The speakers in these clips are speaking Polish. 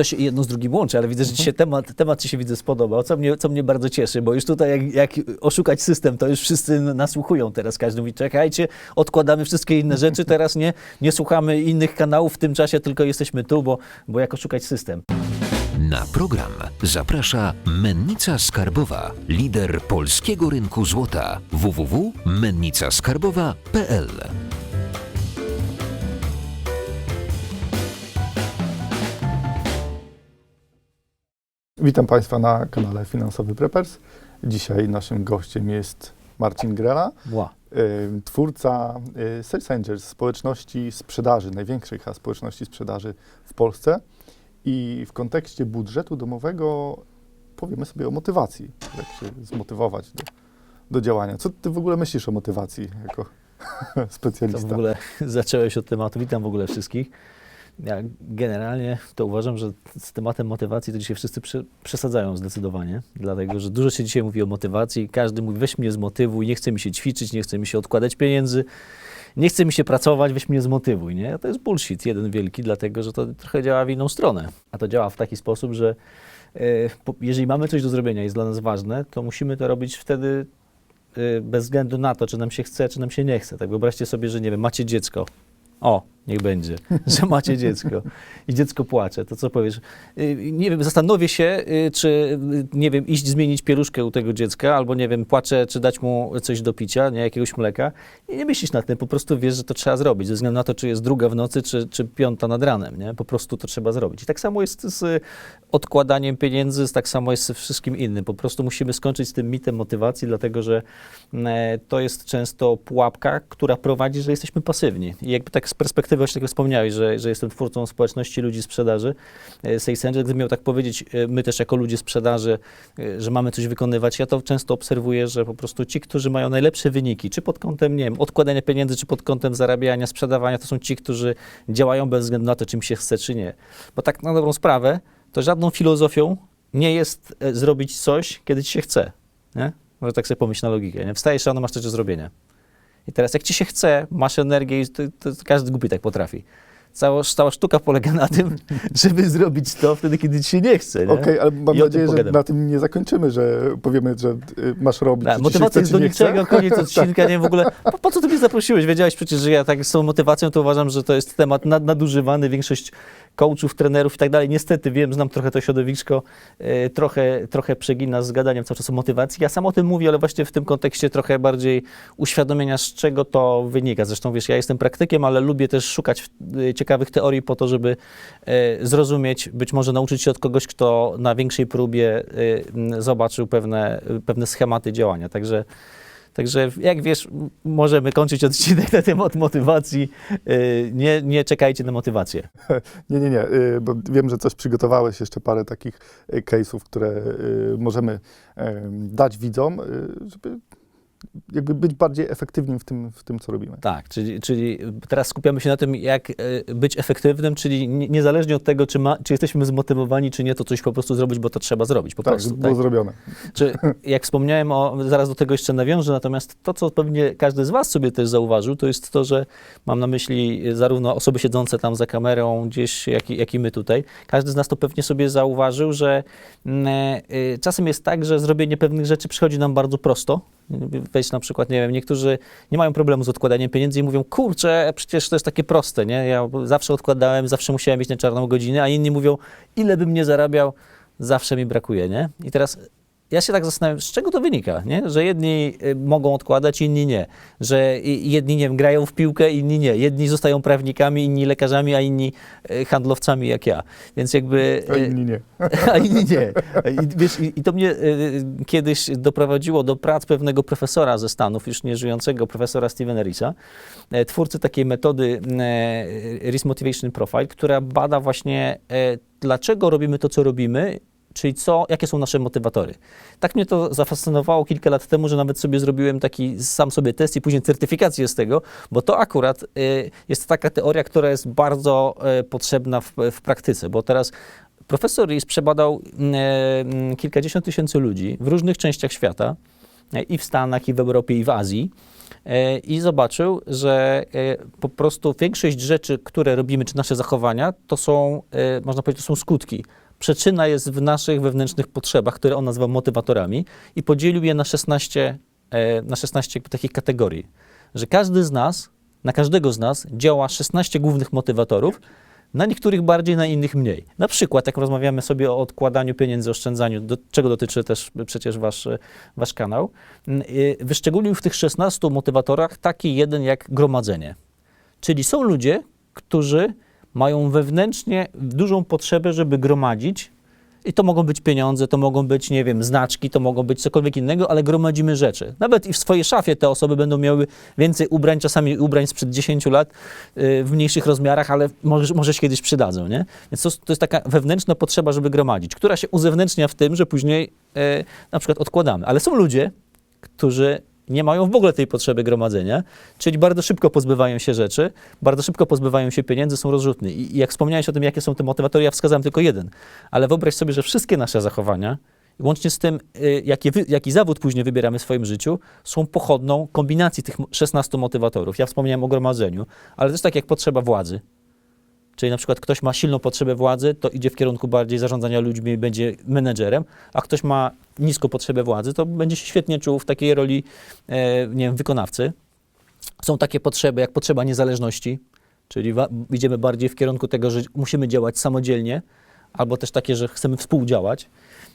to się jedno z drugim łączy, ale widzę, że dzisiaj temat, temat ci się widzę spodobał, co mnie, co mnie bardzo cieszy, bo już tutaj jak, jak oszukać system, to już wszyscy nasłuchują teraz, każdy mówi, czekajcie, odkładamy wszystkie inne rzeczy, teraz nie, nie słuchamy innych kanałów w tym czasie, tylko jesteśmy tu, bo, bo jak oszukać system. Na program zaprasza Mennica Skarbowa, lider polskiego rynku złota www.mennicaskarbowa.pl. Witam Państwa na kanale Finansowy Preppers. Dzisiaj naszym gościem jest Marcin Grela, Ła. y, twórca y, Sales Angels, społeczności sprzedaży, największej chyba społeczności sprzedaży w Polsce. I w kontekście budżetu domowego powiemy sobie o motywacji, jak się zmotywować do, do działania. Co Ty w ogóle myślisz o motywacji jako To specjalista? w ogóle zacząłeś od tematu. Witam w ogóle wszystkich. Ja generalnie to uważam, że z tematem motywacji to dzisiaj wszyscy prze, przesadzają zdecydowanie, dlatego że dużo się dzisiaj mówi o motywacji. Każdy mówi, weź mnie zmotywuj, nie chce mi się ćwiczyć, nie chce mi się odkładać pieniędzy, nie chce mi się pracować, weź mnie zmotywuj. Nie? To jest bullshit jeden wielki, dlatego że to trochę działa w inną stronę. A to działa w taki sposób, że e, jeżeli mamy coś do zrobienia i jest dla nas ważne, to musimy to robić wtedy y, bez względu na to, czy nam się chce, czy nam się nie chce. Tak wyobraźcie sobie, że nie wiem, macie dziecko. O, niech będzie, że macie dziecko i dziecko płacze, to co powiesz? Y, Nie wiem, zastanowię się, y, czy, y, nie wiem, iść zmienić pieluszkę u tego dziecka, albo nie wiem, płaczę, czy dać mu coś do picia, nie, jakiegoś mleka. I nie myślisz nad tym, po prostu wiesz, że to trzeba zrobić, ze względu na to, czy jest druga w nocy, czy, czy piąta nad ranem, nie? Po prostu to trzeba zrobić. I tak samo jest z odkładaniem pieniędzy, tak samo jest ze wszystkim innym. Po prostu musimy skończyć z tym mitem motywacji, dlatego że e, to jest często pułapka, która prowadzi, że jesteśmy pasywni. I jakby tak z perspektywy, właśnie tak jak wspomniałeś, że, że jestem twórcą społeczności ludzi sprzedaży, e, Sales Angel, gdybym miał tak powiedzieć, e, my też jako ludzie sprzedaży, e, że mamy coś wykonywać, ja to często obserwuję, że po prostu ci, którzy mają najlepsze wyniki, czy pod kątem, nie wiem, odkładania pieniędzy, czy pod kątem zarabiania, sprzedawania, to są ci, którzy działają bez względu na to, czy im się chce, czy nie. Bo tak na dobrą sprawę, to żadną filozofią nie jest zrobić coś, kiedy ci się chce. Nie? Może tak sobie pomyśl na logikę. Nie? Wstajesz rano, masz coś do zrobienia. I teraz jak ci się chce, masz energię i to, to każdy głupi tak potrafi. Cała, cała sztuka polega na tym, żeby zrobić to wtedy, kiedy ci się nie chce. Okej, ale mam I nadzieję, że pogadam. na tym nie zakończymy, że powiemy, że y, masz robić, Tak, się motywacja jest do niczego, koniec odcinka, nie w ogóle, po, po co ty mnie zaprosiłeś? Wiedziałeś przecież, że ja tak z tą motywacją, to uważam, że to jest temat nad, nadużywany, większość coachów, trenerów i tak dalej. Niestety wiem, znam trochę to środowisko, e, trochę, trochę przegina z gadaniem cały czas o motywacji. Ja sam o tym mówię, ale właśnie w tym kontekście trochę bardziej uświadomienia, z czego to wynika. Zresztą wiesz, ja jestem praktykiem, ale lubię też szukać e, ciekawych teorii po to, żeby e, zrozumieć, być może nauczyć się od kogoś, kto na większej próbie zobaczył pewne, pewne schematy działania. Także Także jak wiesz, możemy kończyć odcinek na temat motywacji. Yy, Nie, nie czekajcie na motywację. Nie, nie, nie, y, bo wiem, że coś przygotowałeś, jeszcze parę takich y, case'ów, które y, możemy em, dać widzom, y, żeby jakby być bardziej efektywnym w tym, w tym co robimy. Tak, czyli, czyli teraz skupiamy się na tym, jak e, być efektywnym, czyli nie- niezależnie od tego, czy, ma, czy jesteśmy zmotywowani, czy nie, to coś po prostu zrobić, bo to trzeba zrobić. Po tak, prostu. było zrobione. Czy, jak wspomniałem, o, zaraz do tego jeszcze nawiążę, natomiast to, co pewnie każdy z Was sobie też zauważył, to jest to, że mam na myśli zarówno osoby siedzące tam za kamerą gdzieś, jak i, jak i my tutaj. Każdy z nas to pewnie sobie zauważył, że mm, e, czasem jest tak, że zrobienie pewnych rzeczy przychodzi nam bardzo prosto. Weź na przykład, nie wiem, niektórzy nie mają problemu z odkładaniem pieniędzy i mówią, kurczę, przecież to jest takie proste, nie? Ja zawsze odkładałem, zawsze musiałem mieć na czarną godzinę, a inni mówią, ile bym nie zarabiał, zawsze mi brakuje, nie? I teraz ja się tak zastanawiam, z czego to wynika, nie? Że jedni y, mogą odkładać, inni nie. Że jedni, nie wiem, grają w piłkę, inni nie. Jedni zostają prawnikami, inni lekarzami, a inni y, handlowcami jak ja. Więc jakby... A y, inni nie. a inni nie. I, wiesz, i, I to mnie kiedyś doprowadziło do prac pewnego profesora ze Stanów, już nieżyjącego profesora Stevena Risa, twórcy takiej metody Risk Motivation Profile, która bada właśnie, dlaczego robimy to, co robimy, czyli co, jakie są nasze motywatory. Tak mnie to zafascynowało kilka lat temu, że nawet sobie zrobiłem taki sam sobie test i później certyfikację z tego, bo to akurat y, jest taka teoria, która jest bardzo y, potrzebna w, w praktyce, bo teraz Profesor Rees przebadał mm, kilkadziesiąt tysięcy ludzi w różnych częściach świata, e, i w Stanach, i w Europie, i w Azji. e, i zobaczył, że e, po prostu większość rzeczy, które robimy, czy nasze zachowania, to są, e, można powiedzieć, to są skutki. Przyczyna jest w naszych wewnętrznych potrzebach, które on nazywa motywatorami i podzielił je na 16, e, na 16 jakby takich kategorii. Że każdy z nas, na każdego z nas działa 16 głównych motywatorów, na niektórych bardziej, na innych mniej. Na przykład, jak rozmawiamy sobie o odkładaniu pieniędzy, oszczędzaniu, do, czego dotyczy też przecież wasz, wasz kanał, mm, y, wyszczególnił w tych 16 motywatorach taki jeden jak gromadzenie. Czyli są ludzie, którzy mają wewnętrznie dużą potrzebę, żeby gromadzić. I to mogą być pieniądze, to mogą być, nie wiem, znaczki, to mogą być cokolwiek innego, ale gromadzimy rzeczy. Nawet i w swojej szafie te osoby będą miały więcej ubrań, czasami ubrań sprzed 10 lat yy, w mniejszych rozmiarach, ale może, może się kiedyś przydadzą, nie? Więc to, to jest taka wewnętrzna potrzeba, żeby gromadzić, która się uzewnętrznia w tym, że później yy, na przykład odkładamy. Ale są ludzie, którzy nie mają w ogóle tej potrzeby gromadzenia, czyli bardzo szybko pozbywają się rzeczy, bardzo szybko pozbywają się pieniędzy, są rozrzutni. I, jak wspomniałeś o tym, jakie są te motywatory, ja wskazałem tylko jeden. Ale wyobraź sobie, że wszystkie nasze zachowania, łącznie z tym, y, jaki, jaki zawód później wybieramy w swoim życiu, są pochodną kombinacji tych 16 motywatorów. Ja wspomniałem o gromadzeniu, ale też tak jak potrzeba władzy. Czyli na przykład ktoś ma silną potrzebę władzy, to idzie w kierunku bardziej zarządzania ludźmi, będzie menedżerem, a ktoś ma niską potrzebę władzy, to będzie się świetnie czuł w takiej roli, e, nie wiem, wykonawcy. Są takie potrzeby, jak potrzeba niezależności, czyli idziemy bardziej w kierunku tego, że musimy działać samodzielnie, albo też takie, że chcemy współdziałać.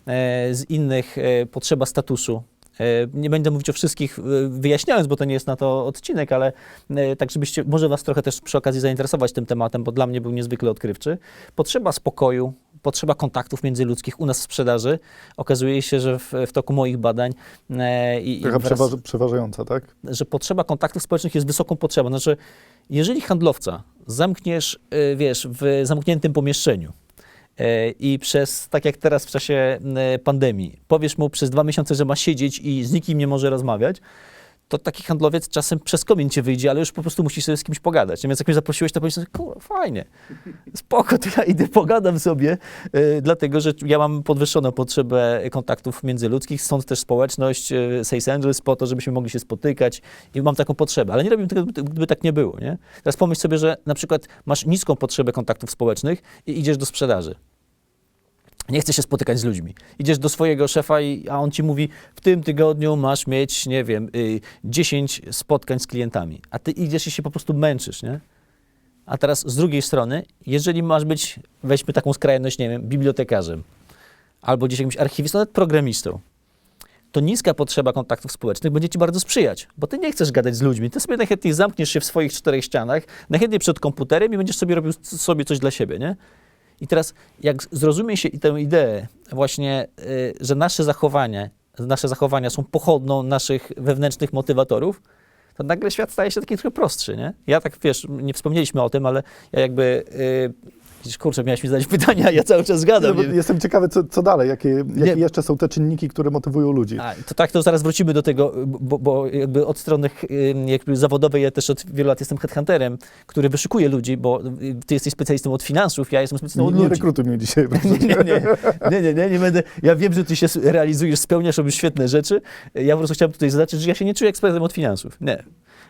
E, z innych e, potrzeba statusu. E, Nie będę mówić o wszystkich e, wyjaśniając, bo to nie jest na to odcinek, ale e, tak, żebyście, może Was trochę też przy okazji zainteresować tym tematem, bo dla mnie był niezwykle odkrywczy. Potrzeba spokoju, potrzeba kontaktów międzyludzkich u nas w sprzedaży. Okazuje się, że w, w toku moich badań e, i, przeważ, przeważająca, tak? że potrzeba kontaktów społecznych jest wysoką potrzebą. Znaczy, jeżeli handlowca zamkniesz, y, wiesz, w zamkniętym pomieszczeniu i przez, tak jak teraz w czasie y, pandemii, powiesz mu przez dwa miesiące, że ma siedzieć i z nikim nie może rozmawiać, to taki handlowiec czasem przez komin cię wyjdzie, ale już po prostu musisz sobie z kimś pogadać. Więc jak mnie zaprosiłeś, to powiedziałem, kurwa, fajnie, spoko, to ja idę pogadam sobie, y, dlatego, że ja mam podwyższoną potrzebę kontaktów międzyludzkich, stąd też społeczność y, Sales Angels po to, żebyśmy mogli się spotykać i mam taką potrzebę, ale nie robię tego, gdyby, gdyby tak nie było, nie? Teraz pomyśl sobie, że na przykład masz niską potrzebę kontaktów społecznych i idziesz do sprzedaży. Nie chcesz się spotykać z ludźmi. Idziesz do swojego szefa, i, a on ci mówi, w tym tygodniu masz mieć, nie wiem, y, 10 spotkań z klientami, a ty idziesz i się po prostu męczysz, nie? A teraz z drugiej strony, jeżeli masz być, weźmy taką skrajność, nie wiem, bibliotekarzem, albo gdzieś jakimś archiwistą, nawet programistą, to niska potrzeba kontaktów społecznych będzie ci bardzo sprzyjać, bo ty nie chcesz gadać z ludźmi, ty sobie najchętniej zamkniesz się w swoich czterech ścianach, najchętniej przed komputerem i będziesz sobie robił sobie coś dla siebie, nie? I teraz, jak zrozumie się i tę ideę właśnie, y, że nasze zachowania, nasze zachowania są pochodną naszych wewnętrznych motywatorów, to nagle świat staje się taki trochę prostszy, nie? Ja tak, wiesz, nie wspomnieliśmy o tym, ale ja jakby, widzisz, kurczę, miałeś mi zadać pytania, ja cały czas No, bo nie- jestem ciekawy, co, co dalej, jakie, jakie Nie. jeszcze są te czynniki, które motywują ludzi. A, to tak, to zaraz wrócimy do tego, bo, bo jakby od strony jakby zawodowej ja też od wielu lat jestem headhunterem, który wyszukuje ludzi, bo y, ty jesteś specjalistą od finansów, ja jestem specjalistą Nie, od nie ludzi. rekrutuj mnie dzisiaj. Nie, nie, nie, nie, nie, nie będę. Ja wiem, że ty się realizujesz, spełniasz, robisz świetne rzeczy. Ja po prostu chciałem tutaj zaznaczyć, że ja się nie czuję ekspertem od finansów. Nie.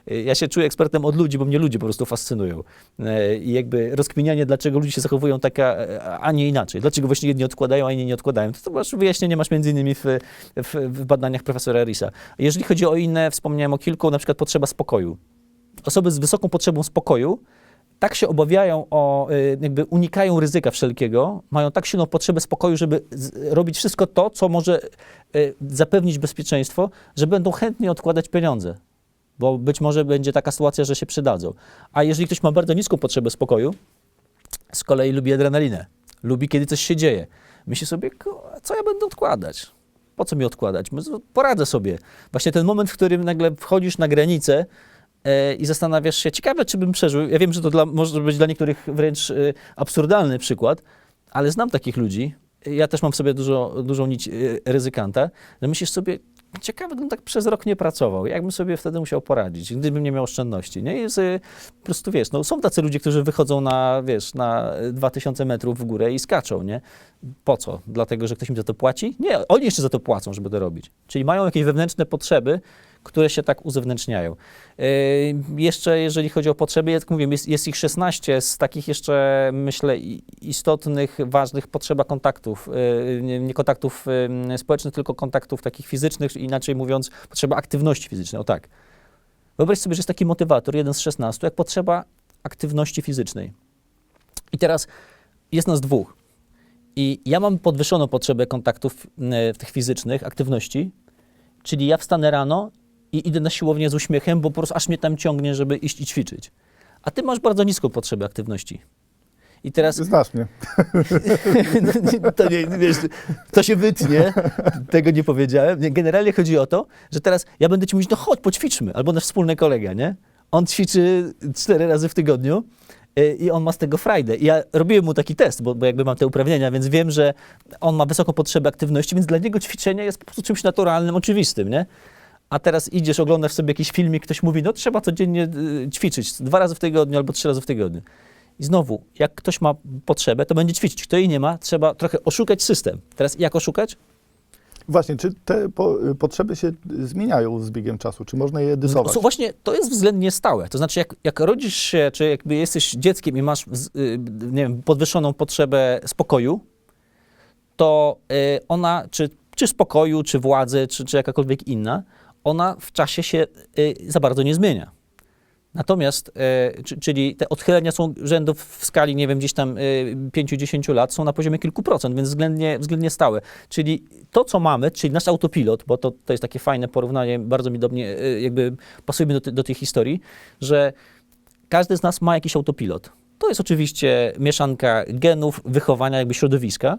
Ja się czuję ekspertem od ludzi, bo mnie ludzie po prostu fascynują. E, I jakby rozkminianie, dlaczego ludzie się zachowują tak, a, a nie inaczej. Dlaczego właśnie jedni odkładają, a inni nie odkładają. To, to masz wyjaśnienie masz między innymi w, w, w badaniach profesora Risa. Jeżeli chodzi o inne, wspomniałem o kilku, na przykład potrzeba spokoju. Osoby z wysoką potrzebą spokoju tak się obawiają o, y, jakby unikają ryzyka wszelkiego, mają tak silną potrzebę spokoju, żeby z, robić wszystko to, co może y, zapewnić bezpieczeństwo, że będą chętnie odkładać pieniądze. Bo być może będzie taka sytuacja, że się przydadzą. A jeżeli ktoś ma bardzo niską potrzebę spokoju, z kolei lubi adrenalinę. Lubi, kiedy coś się dzieje. Myśli sobie, "Ku- a co ja będę odkładać? Po co mi odkładać? Poradzę sobie. Właśnie ten moment, w którym nagle wchodzisz na granicę e, i zastanawiasz się, ciekawe, czy bym przeżył. Ja wiem, że to dla, może być dla niektórych wręcz e, absurdalny przykład, ale znam takich ludzi. Ja też mam w sobie dużo, dużą nić e, ryzykanta, że myślisz sobie, ciekawe, gdybym tak przez rok nie pracował, jakbym sobie wtedy musiał poradzić, gdybym nie miał oszczędności, nie? I sobie po prostu, wiesz, no są tacy ludzie, którzy wychodzą na, wiesz, na 2000 metrów w górę i skaczą, nie? Po co? Dlatego, że ktoś im za to płaci? Nie, oni jeszcze za to płacą, żeby to robić. Czyli mają jakieś wewnętrzne potrzeby, które się tak uzewnętrzniają. Yy, jeszcze jeżeli chodzi o potrzeby, jak mówię, jest, jest ich 16 z takich jeszcze, myślę, istotnych, ważnych potrzeba kontaktów, yy, nie, kontaktów yy, społecznych, tylko kontaktów takich fizycznych, inaczej mówiąc, potrzeba aktywności fizycznej, o tak. Wyobraź sobie, że jest taki motywator, jeden z 16, jak potrzeba aktywności fizycznej. I teraz jest nas dwóch. I ja mam podwyższoną potrzebę kontaktów tych fizycznych, aktywności, czyli ja wstanę rano i idę na siłownię z uśmiechem, bo po prostu aż mnie tam ciągnie, żeby iść i ćwiczyć. A ty masz bardzo niską potrzebę aktywności. I teraz Znasz mnie. to nie, wiesz, to się wytnie, tego nie powiedziałem. Nie, Generalnie chodzi o to, że teraz ja będę ci mówić, no chodź, poćwiczmy, albo nasz wspólny kolega, nie? On ćwiczy cztery razy w tygodniu y, i on ma z tego frajdę. I ja robiłem mu taki test, bo, bo jakby mam te uprawnienia, więc wiem, że on ma wysoką potrzebę aktywności, więc dla niego ćwiczenie jest po prostu czymś naturalnym, oczywistym, nie? A teraz idziesz, oglądasz sobie jakiś filmik, ktoś mówi, no trzeba codziennie y, ćwiczyć, dwa razy w tygodniu albo trzy razy w tygodniu. I znowu, jak ktoś ma potrzebę, to będzie ćwiczyć. Kto jej nie ma, trzeba trochę oszukać system. Teraz jak oszukać? Właśnie, czy te po, y, potrzeby się zmieniają z biegiem czasu? Czy można je edytować? So, właśnie to jest względnie stałe. To znaczy, jak, jak rodzisz się, czy jakby jesteś dzieckiem i masz y, nie wiem, podwyższoną potrzebę spokoju, to ona, czy, czy spokoju, czy władzy, czy, czy jakakolwiek inna, ona w czasie się y, za bardzo nie zmienia. Natomiast, y, czy, czyli te odchylenia są rzędów w skali, nie wiem, gdzieś tam y, 5-10 lat, są na poziomie kilku procent, więc względnie, względnie stałe. Czyli to, co mamy, czyli nasz autopilot, bo to, to jest takie fajne porównanie, bardzo mi do mnie, y, jakby pasuje mi do, do tej historii, że każdy z nas ma jakiś autopilot. To jest oczywiście mieszanka genów, wychowania, jakby środowiska,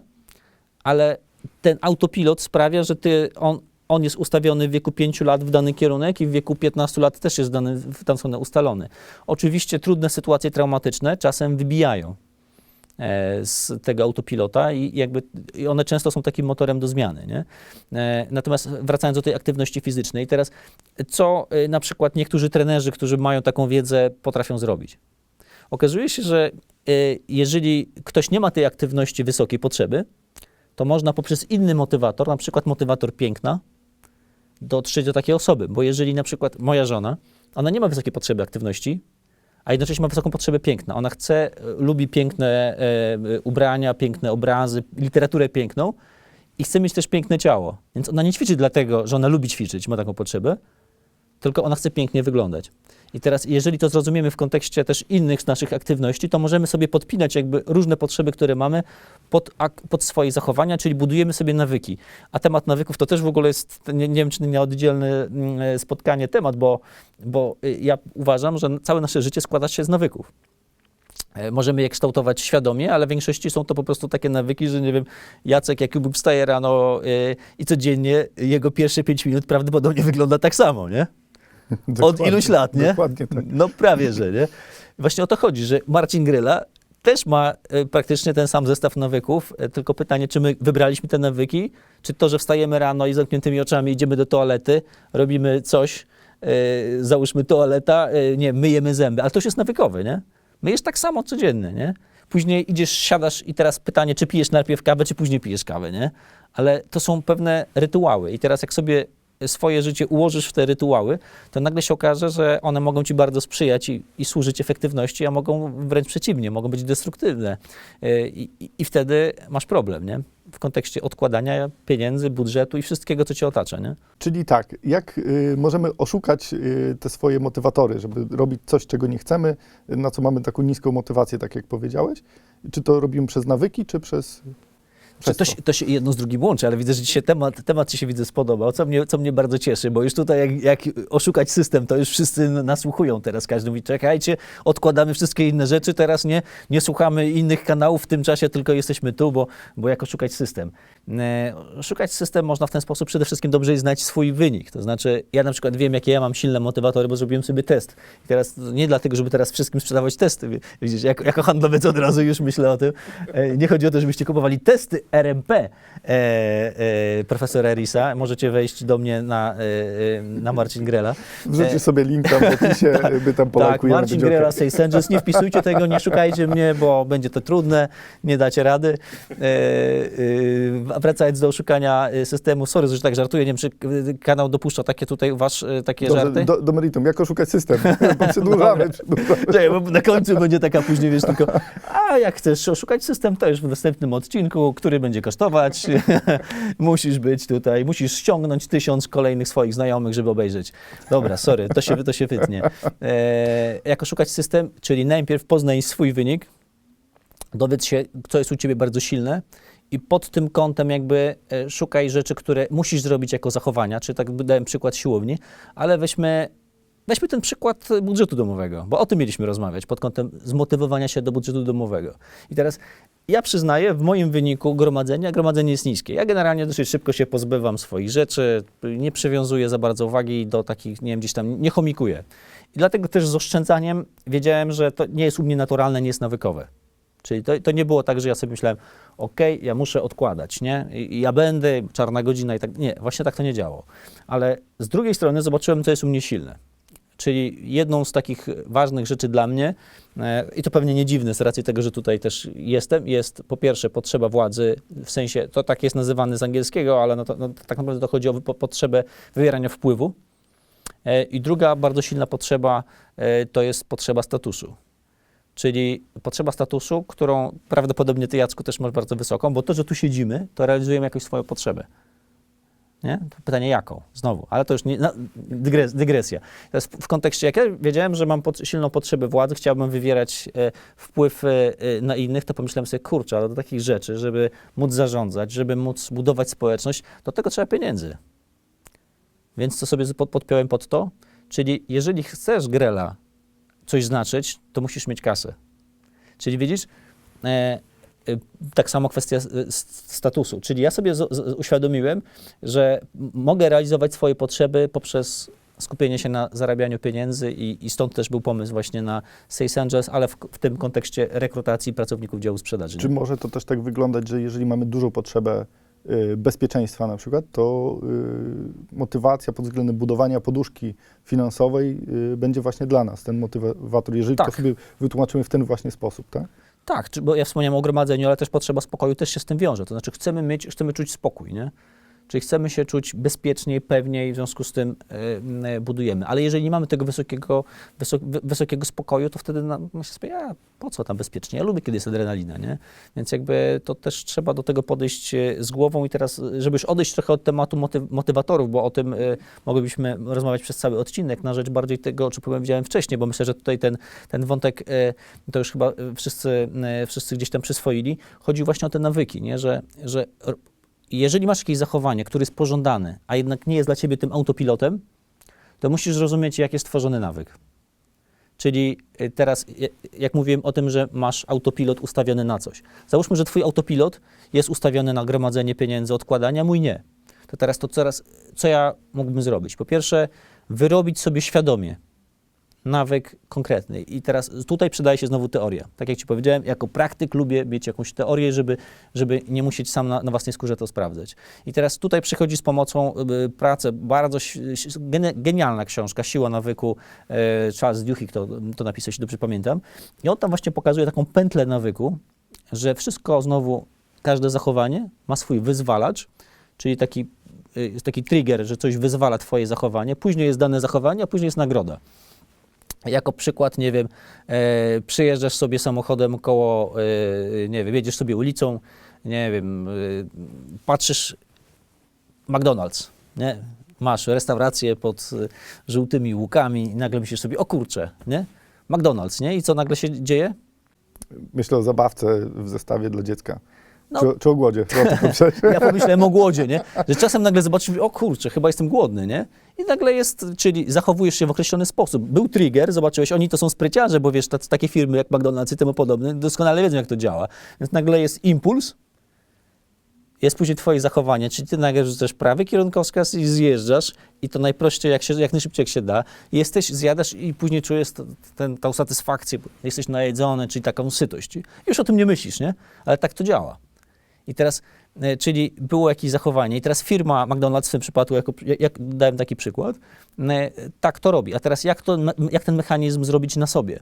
ale ten autopilot sprawia, że ty, on, on jest ustawiony w wieku 5 lat w dany kierunek i w wieku 15 lat też jest dany, w tam stronę ustalony. Oczywiście trudne sytuacje traumatyczne czasem wybijają e, z tego autopilota i jakby i one często są takim motorem do zmiany. Nie? E, Natomiast wracając do tej aktywności fizycznej, teraz co e, na przykład niektórzy trenerzy, którzy mają taką wiedzę, potrafią zrobić? Okazuje się, że jeżeli ktoś nie ma tej aktywności wysokiej potrzeby, to można poprzez inny motywator, na przykład motywator piękna, dotrzeć do takiej osoby. Bo jeżeli na przykład moja żona, ona nie ma wysokiej potrzeby aktywności, a jednocześnie ma wysoką potrzebę piękna. Ona chce, e, lubi piękne e, ubrania, piękne obrazy, literaturę piękną i chce mieć też piękne ciało. Więc ona nie ćwiczy dlatego, że ona lubi ćwiczyć, ma taką potrzebę, tylko ona chce pięknie wyglądać. I teraz, jeżeli to zrozumiemy w kontekście też innych naszych aktywności, to możemy sobie podpinać jakby różne potrzeby, które mamy pod, pod swoje zachowania, czyli budujemy sobie nawyki. A temat nawyków to też w ogóle jest, nie, nie wiem, czy nie oddzielne mm, spotkanie temat, bo, bo y, ja uważam, że całe nasze życie składa się z nawyków. E, Możemy je kształtować świadomie, ale w większości są to po prostu takie nawyki, że nie wiem, Jacek Jakubów wstaje rano y, i codziennie jego pierwsze pięć minut prawdopodobnie wygląda tak samo, nie? Od iluś lat, nie? Dokładnie tak. No prawie, że nie. Właśnie o to chodzi, że Marcin Gryla też ma e, praktycznie ten sam zestaw nawyków, e, tylko pytanie, czy my wybraliśmy te nawyki, czy to, że wstajemy rano i z zamkniętymi oczami idziemy do toalety, robimy coś, e, załóżmy toaleta, e, nie, myjemy zęby, ale to już jest nawykowe, nie? Myjesz tak samo codziennie, nie? Później idziesz, siadasz i teraz pytanie, czy pijesz najpierw kawę, czy później pijesz kawę, nie? Ale to są pewne rytuały i teraz jak sobie swoje życie ułożysz w te rytuały, to nagle się okaże, że one mogą ci bardzo sprzyjać i, i służyć efektywności, a mogą wręcz przeciwnie, mogą być destruktywne. Yy, I, i, I wtedy masz problem, nie? W kontekście odkładania pieniędzy, budżetu i wszystkiego, co cię otacza, nie? Czyli tak, jak y, możemy oszukać y, te swoje motywatory, żeby robić coś, czego nie chcemy, na co mamy taką niską motywację, tak jak powiedziałeś? Czy to robimy przez nawyki, czy przez. Czy to, to się jedno z drugim łączy, ale widzę, że dzisiaj temat, temat ci się widzę spodobał, co mnie, co mnie bardzo cieszy, bo już tutaj jak, jak oszukać system, to już wszyscy nasłuchują teraz. Każdy mówi, czekajcie, odkładamy wszystkie inne rzeczy, teraz nie, nie słuchamy innych kanałów w tym czasie, tylko jesteśmy tu, bo, bo jak oszukać system? E, Oszukać system można w ten sposób przede wszystkim dobrze znać swój wynik. To znaczy, ja na przykład wiem, jakie ja mam silne motywatory, bo zrobiłem sobie test. I teraz nie dlatego, żeby teraz wszystkim sprzedawać testy. Widzisz, jako, jako handlowiec od razu już myślę o tym. E, Nie chodzi o to, żebyście kupowali testy, RMP e, e, profesora Erisa. Możecie wejść do mnie na, e, e, na Marcin Grela. Wrzucisz sobie linka w opisie, my tam Tak, polajkujemy. Marcin Grela. Sales Angels. Nie wpisujcie tego, nie szukajcie mnie, bo będzie to trudne, nie dacie rady. E, e, wracając do szukania e, systemu, sorry, że tak żartuję, nie wiem, czy e, kanał dopuszcza takie tutaj wasz, e, takie Dobrze, żarty? do, do meritum, jak oszukać system? Bo przedłużamy. Czekaj, bo na końcu będzie taka później, wiesz, tylko a jak chcesz oszukać system, to już w następnym odcinku, który będzie kosztować, musisz być tutaj, musisz ściągnąć tysiąc kolejnych swoich znajomych, żeby obejrzeć. Dobra, sorry, to się, to się wytnie. E, jak oszukać system, czyli najpierw poznaj swój wynik, dowiedz się, co jest u ciebie bardzo silne i pod tym kątem jakby e, szukaj rzeczy, które musisz zrobić jako zachowania, czy tak dałem przykład siłowni, ale weźmy, weźmy ten przykład budżetu domowego, bo o tym mieliśmy rozmawiać, pod kątem zmotywowania się do budżetu domowego. I teraz ja przyznaję, w moim wyniku gromadzenia, gromadzenie jest niskie. Ja generalnie dosyć szybko się pozbywam swoich rzeczy, nie przywiązuję za bardzo uwagi do takich, nie wiem, gdzieś tam, nie chomikuję. I dlatego też z oszczędzaniem wiedziałem, że to nie jest u mnie naturalne, nie jest nawykowe. Czyli to, to nie było tak, że ja sobie myślałem, okej, ja muszę odkładać, nie? I ja będę, czarna godzina i tak. Nie, właśnie tak to nie działo. Ale z drugiej strony zobaczyłem, co jest u mnie silne. Czyli jedną z takich ważnych rzeczy dla mnie, e, i to pewnie nie dziwne z racji tego, że tutaj też jestem, jest po pierwsze potrzeba władzy, w sensie, to tak jest nazywane z angielskiego, ale no to, no, tak naprawdę to chodzi o po- potrzebę wywierania wpływu. E, I druga bardzo silna potrzeba e, to jest potrzeba statusu. Czyli potrzeba statusu, którą prawdopodobnie ty, Jacku, też masz bardzo wysoką, bo to, że tu siedzimy, to realizujemy jakąś swoją potrzebę. Nie? Pytanie jaką? Znowu, ale to już nie, no, dygres, dygresja. Teraz w kontekście, jak ja wiedziałem, że mam pod, silną potrzebę władzy, chciałbym wywierać e, wpływ e, e, na innych, to pomyślałem sobie, kurczę, ale do takich rzeczy, żeby móc zarządzać, żeby móc budować społeczność, do tego trzeba pieniędzy. Więc co sobie pod, podpiąłem pod to? Czyli jeżeli chcesz grela coś znaczyć, to musisz mieć kasę. Czyli widzisz, e, e, tak samo kwestia statusu. Czyli ja sobie uświadomiłem, że mogę realizować swoje potrzeby poprzez skupienie się na zarabianiu pieniędzy i, i stąd też był pomysł właśnie na Sales Angels, ale w, w tym kontekście rekrutacji pracowników działu sprzedaży. Czy może to też tak wyglądać, że jeżeli mamy dużą potrzebę bezpieczeństwa na przykład, to y, motywacja pod względem budowania poduszki finansowej y, będzie właśnie dla nas, ten motywator, jeżeli Tak. to sobie wytłumaczymy w ten właśnie sposób, tak? Tak, bo ja wspomniałem o gromadzeniu, ale też potrzeba spokoju też się z tym wiąże. To znaczy chcemy mieć, chcemy czuć spokój, nie? Czyli chcemy się czuć bezpieczniej, pewniej, w związku z tym e, budujemy. Ale jeżeli nie mamy tego wysokiego, wysok, wy- wysokiego spokoju, to wtedy nam no się sobie, a po co tam bezpiecznie? Ja lubię, kiedy jest adrenalina, nie? Więc jakby to też trzeba do tego podejść e, z głową i teraz, żeby już odejść trochę od tematu motyw, motywatorów, bo o tym e, moglibyśmy rozmawiać przez cały odcinek, na rzecz bardziej tego, o czym powiedziałem wcześniej, bo myślę, że tutaj ten, ten wątek, e, to już chyba wszyscy, e, wszyscy gdzieś tam przyswoili, chodzi właśnie o te nawyki, nie? Że, że jeżeli masz jakieś zachowanie, które jest pożądane, a jednak nie jest dla ciebie tym autopilotem, to musisz zrozumieć, jak jest tworzony nawyk. Czyli y, teraz, y, jak mówiłem o tym, że masz autopilot ustawiony na coś. Załóżmy, że twój autopilot jest ustawiony na gromadzenie pieniędzy, odkładania, mój nie. To teraz to coraz, co ja mógłbym zrobić? Po pierwsze, wyrobić sobie świadomie nawyk konkretny. I teraz tutaj przydaje się znowu teoria. Tak jak Ci powiedziałem, jako praktyk lubię mieć jakąś teorię, żeby, żeby nie musieć sam na, na własnej skórze to sprawdzać. I teraz tutaj przychodzi z pomocą y, pracę, bardzo genialna książka, Siła nawyku, e, Charles Duhigg to, to napisał, jeśli dobrze pamiętam. I on tam właśnie pokazuje taką pętlę nawyku, że wszystko znowu, każde zachowanie ma swój wyzwalacz, czyli taki, y, jest taki trigger, że coś wyzwala twoje zachowanie, później jest dane zachowanie, a później jest nagroda. Jako przykład, nie wiem, e, przyjeżdżasz sobie samochodem koło, e, nie wiem, jedziesz sobie ulicą, nie wiem, e, patrzysz McDonald's, nie? Masz restaurację pod e, żółtymi łukami i nagle myślisz sobie, o kurczę, nie? McDonald's, nie? I co nagle się dzieje? Myślę o zabawce w zestawie dla dziecka. No. Czy, czy o głodzie? Ja pomyślałem o głodzie, nie? Że czasem nagle zobaczysz, o kurczę, chyba jestem głodny, nie? I nagle jest, czyli zachowujesz się w określony sposób. Był trigger, zobaczyłeś, oni to są spryciarze, bo wiesz, tacy, takie firmy jak McDonald's i temu podobne doskonale wiedzą, jak to działa. Więc nagle jest impuls, jest później twoje zachowanie, czyli ty nagle rzucasz prawy kierunkowskaz i zjeżdżasz i to najprościej, jak, się, jak najszybciej jak się da. Jesteś, zjadasz i później czujesz t- ten, tą satysfakcję, jesteś najedzony, czyli taką sytość. Już o tym nie myślisz, nie? Ale tak to działa. I teraz e, czyli było jakieś zachowanie i teraz firma McDonald's w tym przypadku, jako, jak dałem taki przykład, e, tak to robi. A teraz jak, to, jak ten mechanizm zrobić na sobie?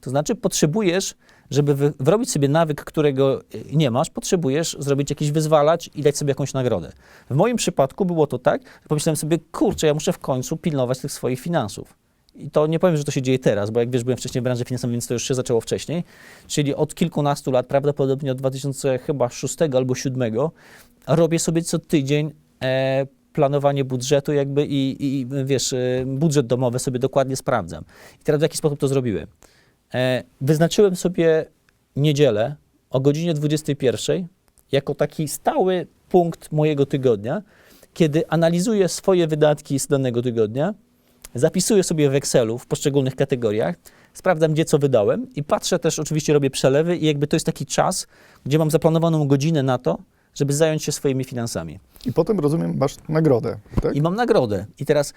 To znaczy potrzebujesz, żeby wy, wyrobić sobie nawyk, którego y, nie masz, potrzebujesz zrobić jakiś wyzwalacz i dać sobie jakąś nagrodę. W moim przypadku było to tak, że pomyślałem sobie, kurczę, ja muszę w końcu pilnować tych swoich finansów. I to nie powiem, że to się dzieje teraz, bo jak wiesz, byłem wcześniej w branży finansowej, więc to już się zaczęło wcześniej. Czyli od kilkunastu lat, prawdopodobnie od 2006 albo 2007, robię sobie co tydzień e, planowanie budżetu jakby i, i wiesz, e, budżet domowy sobie dokładnie sprawdzam. I teraz w jaki sposób to zrobiłem? E, wyznaczyłem sobie niedzielę o godzinie 21 jako taki stały punkt mojego tygodnia, kiedy analizuję swoje wydatki z danego tygodnia, zapisuję sobie w Excelu w poszczególnych kategoriach, sprawdzam gdzie co wydałem i patrzę też, oczywiście robię przelewy i jakby to jest taki czas, gdzie mam zaplanowaną godzinę na to, żeby zająć się swoimi finansami. I potem, rozumiem, masz nagrodę, tak? I mam nagrodę. I teraz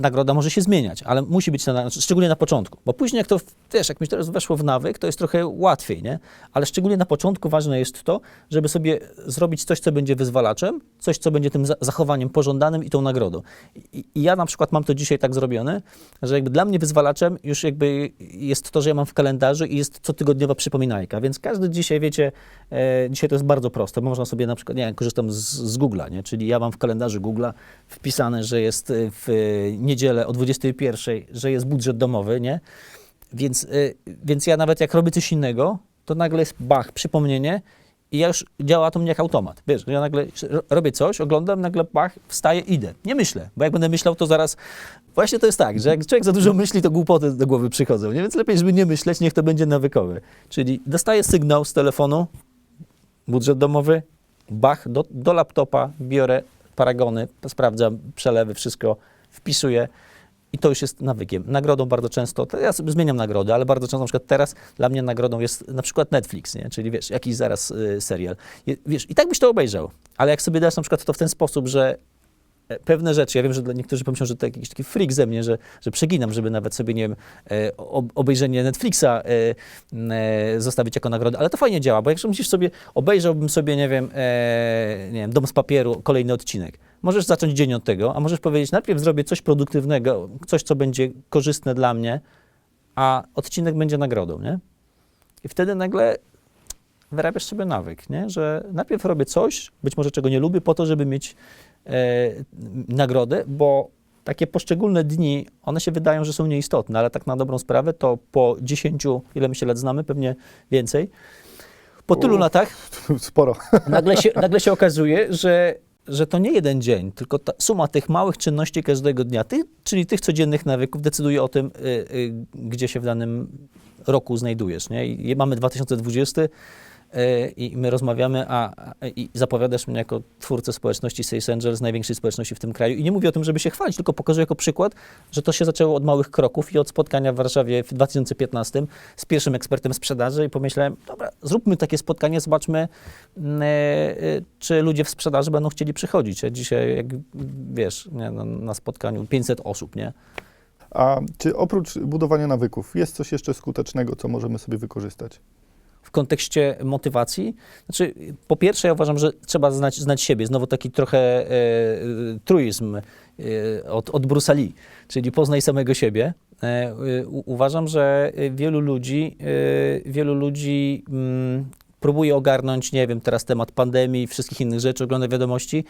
nagroda może się zmieniać, ale musi być, na, szczególnie na początku. Bo później jak to, wiesz, jak mi teraz weszło w nawyk, to jest trochę łatwiej, nie? Ale szczególnie na początku ważne jest to, żeby sobie zrobić coś, co będzie wyzwalaczem, coś, co będzie tym za- zachowaniem pożądanym i tą nagrodą. I, I ja na przykład mam to dzisiaj tak zrobione, że jakby dla mnie wyzwalaczem już jakby jest to, że ja mam w kalendarzu i jest cotygodniowa przypominajka, więc każdy dzisiaj, wiecie, e, dzisiaj to jest bardzo proste, bo można sobie na przykład, nie korzystam z, z Google'a, nie? czyli ja mam w kalendarzu Google'a wpisane, że jest e, w niedzielę o 21, że jest budżet domowy, nie? Więc, y, więc ja nawet jak robię coś innego, to nagle jest bach, przypomnienie i ja już działa to mnie jak automat. Wiesz, ja nagle ro- robię coś, oglądam, nagle bach, wstaję, idę. Nie myślę, bo jak będę myślał, to zaraz... Właśnie to jest tak, że jak człowiek za dużo myśli, to głupoty do głowy przychodzą, nie? Więc lepiej, żeby nie myśleć, niech to będzie nawykowe. Czyli dostaję sygnał z telefonu, budżet domowy, bach, do, do laptopa biorę paragony, sprawdzam przelewy, wszystko, wpisuję i to już jest nawykiem. Nagrodą bardzo często, to ja sobie zmieniam nagrody, ale bardzo często na przykład teraz dla mnie nagrodą jest na przykład Netflix, nie? czyli wiesz, jakiś zaraz y, serial. Wiesz, i tak byś to obejrzał, ale jak sobie dasz na przykład to w ten sposób, że pewne rzeczy, ja wiem, że dla niektórzy pomyślą, że to jakiś taki freak ze mnie, że, że przeginam, żeby nawet sobie, nie wiem, e, ob- obejrzenie Netflixa e, e, zostawić jako nagrodę, ale to fajnie działa, bo jak musisz sobie, obejrzałbym sobie, nie wiem, e, nie wiem, Dom z papieru, kolejny odcinek. Możesz zacząć dzień od tego, a możesz powiedzieć, najpierw zrobię coś produktywnego, coś, co będzie korzystne dla mnie, a odcinek będzie nagrodą, nie? I wtedy nagle wyrabiasz sobie nawyk, nie? że najpierw robię coś, być może czego nie lubię, po to, żeby mieć e, nagrodę, bo takie poszczególne dni, one się wydają, że są nieistotne, ale tak na dobrą sprawę to po 10, ile my się lat znamy, pewnie więcej, po tylu latach Sporo. nagle się, nagle się okazuje, że, że to nie jeden dzień, tylko ta suma tych małych czynności każdego dnia, ty, czyli tych codziennych nawyków, decyduje o tym, y, y, gdzie się w danym roku znajdujesz. Nie? I mamy 2020 y, i my rozmawiamy, a, a i zapowiadasz mnie jako twórcę społeczności Sales Angels, największej społeczności w tym kraju. I nie mówię o tym, żeby się chwalić, tylko pokazuję jako przykład, że to się zaczęło od małych kroków i od spotkania w Warszawie w 2015 z pierwszym ekspertem sprzedaży i pomyślałem, dobra, zróbmy takie spotkanie, zobaczmy, e, e, czy ludzie w sprzedaży będą chcieli przychodzić. Dzisiaj, jak wiesz, nie, na, na spotkaniu 500 osób, nie? A czy oprócz budowania nawyków jest coś jeszcze skutecznego, co możemy sobie wykorzystać? W kontekście motywacji? Znaczy, po pierwsze, ja uważam, że trzeba znać, znać siebie. Znowu taki trochę e, e, truizm e, od, od Lee, czyli poznaj samego siebie. E, u, uważam, że wielu ludzi, e, wielu ludzi mm, próbuje ogarnąć, nie wiem, teraz temat pandemii i wszystkich innych rzeczy, ogląda wiadomości,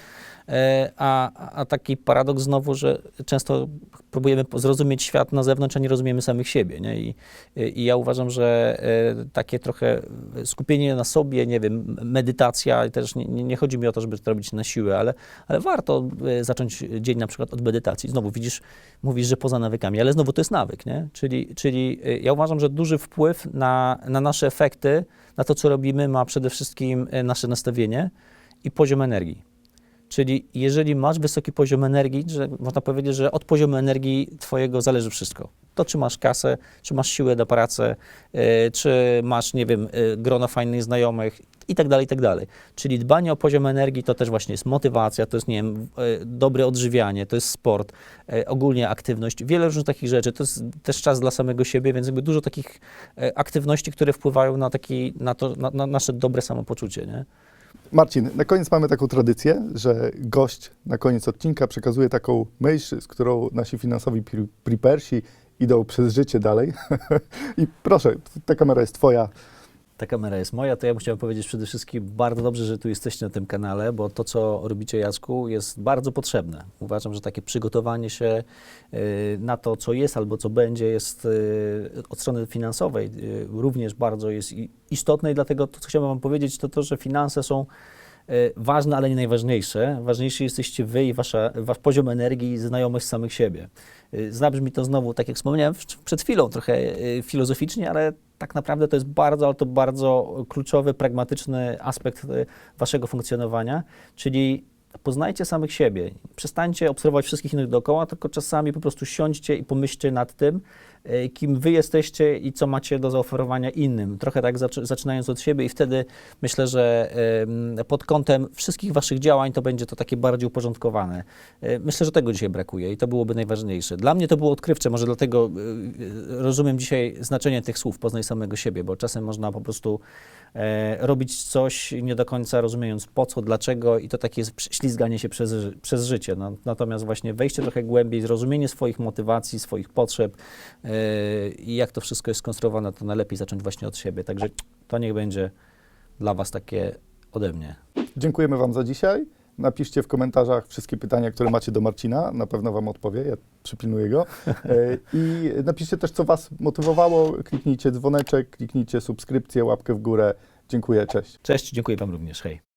e, a, a taki paradoks znowu, że często próbujemy zrozumieć świat na zewnątrz, a nie rozumiemy samych siebie, nie? I, i ja uważam, że e, takie trochę skupienie na sobie, nie wiem, medytacja, też nie, nie chodzi mi o to, żeby to robić na siłę, ale, ale warto e, zacząć dzień na przykład od medytacji. Znowu widzisz, mówisz, że poza nawykami, ale znowu to jest nawyk, nie? Czyli, czyli e, ja uważam, że duży wpływ na, na nasze efekty, na to, co robimy, ma przede wszystkim nasze nastawienie i poziom energii. Czyli jeżeli masz wysoki poziom energii, że można powiedzieć, że od poziomu energii twojego zależy wszystko. To, czy masz kasę, czy masz siłę do pracy, e, czy masz, nie wiem, e, grono fajnych znajomych i tak dalej, i tak dalej. Czyli dbanie o poziom energii to też właśnie jest motywacja, to jest, nie wiem, e, dobre odżywianie, to jest sport, ogólnie aktywność, wiele różnych takich rzeczy. To jest też czas dla samego siebie, więc jakby dużo takich aktywności, które wpływają na, taki, na, to, na, na nasze dobre samopoczucie, nie? Marcin, na koniec mamy taką tradycję, że gość na koniec odcinka przekazuje taką myśl, z którą nasi finansowi prepersi idą przez życie dalej. I proszę, ta kamera jest twoja. Ta kamera jest moja, to ja bym chciał powiedzieć przede wszystkim bardzo dobrze, że tu jesteście na tym kanale, bo to, co robicie Jacku, jest bardzo potrzebne. Uważam, że takie przygotowanie się y, na to, co jest albo co będzie, jest y, od strony finansowej y, również bardzo jest istotne i dlatego to, co chciałbym Wam powiedzieć, to to, że finanse są ważne, ale nie najważniejsze. Ważniejsi jesteście Wy i wasza, Wasz poziom energii i znajomość samych siebie. Y, Zabrzmi to znowu, tak jak wspomniałem przed chwilą, trochę y, filozoficznie, ale tak naprawdę to jest bardzo, ale to bardzo kluczowy, pragmatyczny aspekt y, waszego funkcjonowania, czyli poznajcie samych siebie. Przestańcie obserwować wszystkich innych dookoła, tylko czasami po prostu siądźcie i pomyślcie nad tym, y, kim wy jesteście i co macie do zaoferowania innym. Trochę tak zaczy- zaczynając od siebie i wtedy myślę, że pod kątem wszystkich waszych działań to będzie to takie bardziej uporządkowane. Y, Myślę, że tego dzisiaj brakuje i to byłoby najważniejsze. Dla mnie to było odkrywcze, może dlatego y, rozumiem dzisiaj znaczenie tych słów, poznaj samego siebie, bo czasem można po prostu e, robić coś nie do końca rozumiejąc po co, dlaczego i to takie ślizganie się przez, przez życie. No, natomiast właśnie wejście trochę głębiej, zrozumienie swoich motywacji, swoich potrzeb e, i jak to wszystko jest skonstruowane, to najlepiej zacząć właśnie od siebie. Także to niech będzie dla Was takie ode mnie. Dziękujemy Wam za dzisiaj. Napiszcie w komentarzach wszystkie pytania, które macie do Marcina. Na pewno Wam odpowie, ja przypilnuję go. E, I napiszcie też, co Was motywowało. Kliknijcie dzwoneczek, kliknijcie subskrypcję, łapkę w górę. Dziękuję, cześć. Cześć, dziękuję Wam również. Hej.